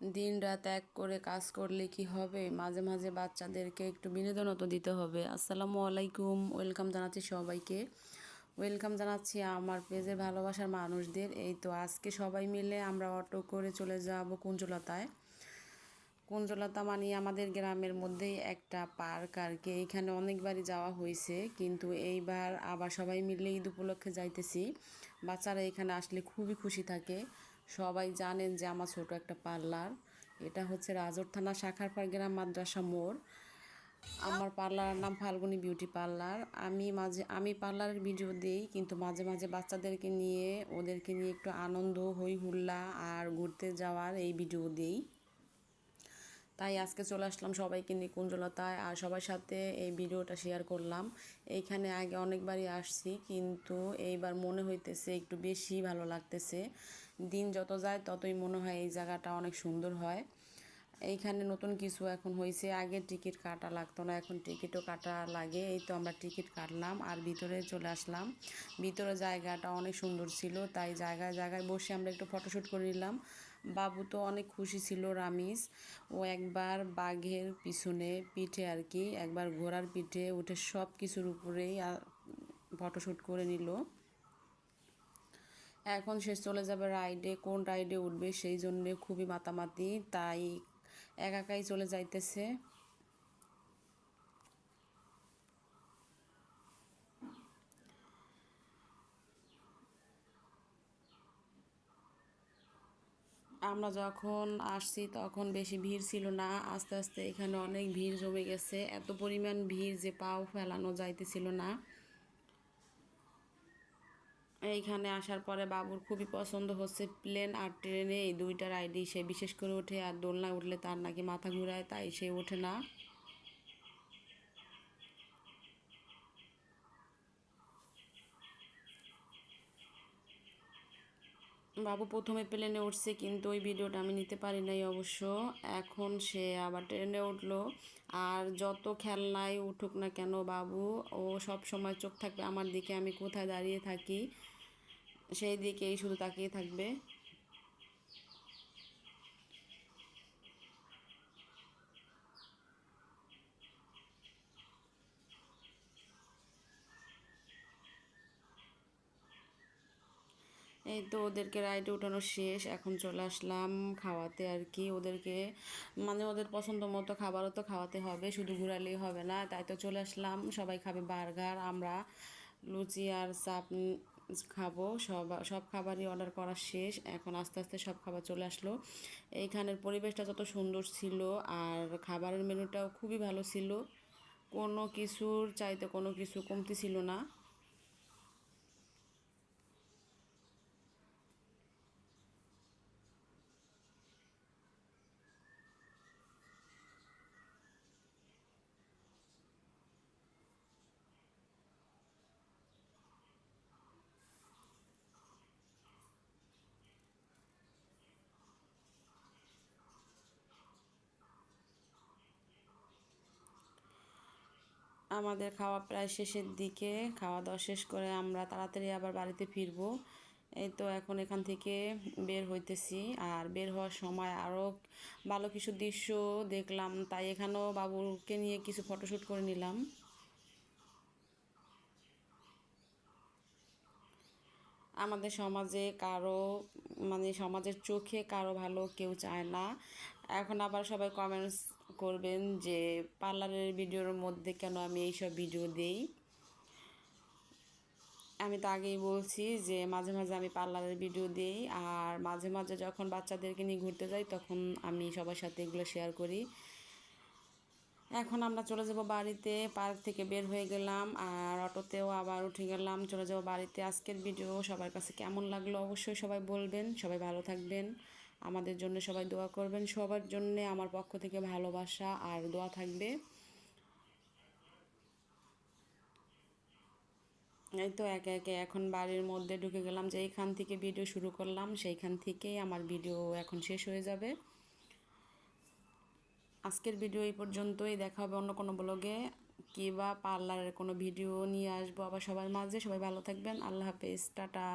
দিন রাত এক করে কাজ করলে কি হবে? মাঝে মাঝে বাচ্চাদেরকে একটু বিনোদনও তো দিতে হবে। আসসালামু আলাইকুম। ওয়েলকাম জানাচ্ছি সবাইকে। ওয়েলকাম জানাচ্ছি আমার পেজের ভালোবাসার মানুষদের। এই তো আজকে সবাই মিলে আমরা অটো করে চলে যাব কুঞ্জলতায়। কুঞ্জলতা মানে আমাদের গ্রামের মধ্যেই একটা পার্ক আর কি। এইখানে অনেকবারই যাওয়া হয়েছে, কিন্তু এইবার আবার সবাই মিলে ঈদ উপলক্ষে যাইতেছি। বাচ্চারা এখানে আসলে খুবই খুশি থাকে। সবাই জানেন যে আমার ছোট একটা পার্লার। এটা হচ্ছে রাজর থানা শাখারপাড় গ্রাম মাদ্রাসা মোড়। আমার পার্লারের নাম ফাল্গুনি বিউটি পার্লার। আমি মাঝে, আমি পার্লারের ভিডিও দিই, কিন্তু মাঝে মাঝে বাচ্চাদেরকে নিয়ে, ওদেরকে নিয়ে একটু আনন্দ, হই হুল্লা আর ঘুরতে যাওয়ার এই ভিডিও দিই। তাই আজকে চলে আসলাম সবাইকে নিয়ে কুঞ্জলতায় আর সবার সাথে এই ভিডিওটা শেয়ার করলাম। এইখানে আগে অনেকবারই আসছি, কিন্তু এইবার মনে হইতেছে একটু বেশি ভালো লাগতেছে। দিন যত যায় ততই মনে হয় এই জায়গাটা অনেক সুন্দর হয়। এইখানে নতুন কিছু এখন হয়েছে আগে টিকিট কাটা লাগতো না, এখন টিকিটও কাটা লাগে, এই তো আমরা টিকিট কাটলাম আর ভিতরে চলে আসলাম। ভিতরে জায়গাটা অনেক সুন্দর ছিল, তাই জায়গায় জায়গায় বসে আমরা একটু ফটোশ্যুট করে নিলাম। বাবু তো অনেক খুশি ছিল রামিস ও একবার বাঘের পিছনে পিঠে আর কি, একবার ঘোড়ার পিঠে উঠে সব কিছুর উপরেই ফটোশ্যুট করে নিল। এখন সে চলে যাবে রাইডে কোন রাইডে উঠবে সেই জন্যে খুবই মাতামাতি, তাই একাকাই চলে যাইতেছে। আমরা যখন আসছি তখন বেশি ভিড় ছিল না, আস্তে আস্তে এখানে অনেক ভিড় জমে গেছে, এত পরিমাণ ভিড় যে পাও ফেলানো যাইতেছিল না। এইখানে আসার পরে বাবুর খুবই পছন্দ হচ্ছে প্লেন আর ট্রেনে এই দুইটা রাইডই সে বিশেষ করে ওঠে আর দোলনায় উঠলে তার নাকি মাথা ঘুরায়, তাই সে ওঠে না। বাবু প্রথমে প্লেনে উঠছে কিন্তু ওই ভিডিওটা আমি নিতে পারি নাই অবশ্য। এখন সে আবার ট্রেনে উঠল আর যত খেলনায় উঠুক না কেন বাবু, ও সব সময় চোখ থাকবে আমার দিকে, আমি কোথায় দাঁড়িয়ে থাকি? সেই দিকেই শুধু তাকিয়ে থাকবে। এই তো ওদেরকে রাইডে উঠানো শেষ, এখন চলে আসলাম খাওয়াতে আর কি। ওদেরকে মানে ওদের পছন্দ মতো খাবারও তো খাওয়াতে হবে, শুধু ঘুরালেই হবে না। তাই তো চলে আসলাম, সবাই খাবে বার্গার, আমরা লুচি আর চাপ খাব, সব সব খাবারই অর্ডার করা শেষ। এখন আস্তে আস্তে সব খাবার চলে আসলো। এইখানের পরিবেশটা যত সুন্দর ছিল আর খাবারের মেনুটাও খুবই ভালো ছিল। কোনো কিছুর চাইতে কোনো কিছু কমতি ছিল না। আমাদের খাওয়া প্রায় শেষের দিকে, খাওয়া দাওয়া শেষ করে আমরা তাড়াতাড়ি আবার বাড়িতে ফিরবো। এই তো এখন এখান থেকে বের হইতেছি আর বের হওয়ার সময় আরও ভালো কিছু দৃশ্য দেখলাম, তাই এখানেও বাবুকে নিয়ে কিছু ফটোশ্যুট করে নিলাম। আমাদের সমাজে কারও মানে সমাজের চোখে কারও ভালো কেউ চায় না। এখন আবার সবাই কমেন্টস করবেন যে পার্লারের ভিডিওর মধ্যে কেন আমি এইসব ভিডিও দিই? আমি তো আগেই বলছি যে মাঝে মাঝে আমি পার্লারের ভিডিও দিই, আর মাঝে মাঝে যখন বাচ্চাদেরকে নিয়ে ঘুরতে যাই তখন আমি সবার সাথে এগুলো শেয়ার করি। এখন আমরা চলে যাব বাড়িতে, পার্ক থেকে বের হয়ে গেলাম, আর অটোতেও আবার উঠে গেলাম, চলে যাব বাড়িতে। আজকের ভিডিও সবার কাছে কেমন লাগল অবশ্যই সবাই বলবেন, সবাই ভালো থাকবেন। আমাদের জন্য সবাই দোয়া করবেন। সবার জন্যে আমার পক্ষ থেকে ভালোবাসা আর দোয়া থাকবে। এই তো একে একে এখন বাড়ির মধ্যে ঢুকে গেলাম যে এইখান থেকে ভিডিও শুরু করলাম, সেইখান থেকেই আমার ভিডিও এখন শেষ হয়ে যাবে। আজকের ভিডিও এই পর্যন্তই, দেখা হবে অন্য কোনো ব্লগে কিবা পার্লারের কোনো ভিডিও নিয়ে আসব আবার সবার মাঝে। সবাই ভালো থাকবেন। আল্লাহ হাফেজ। টাটা।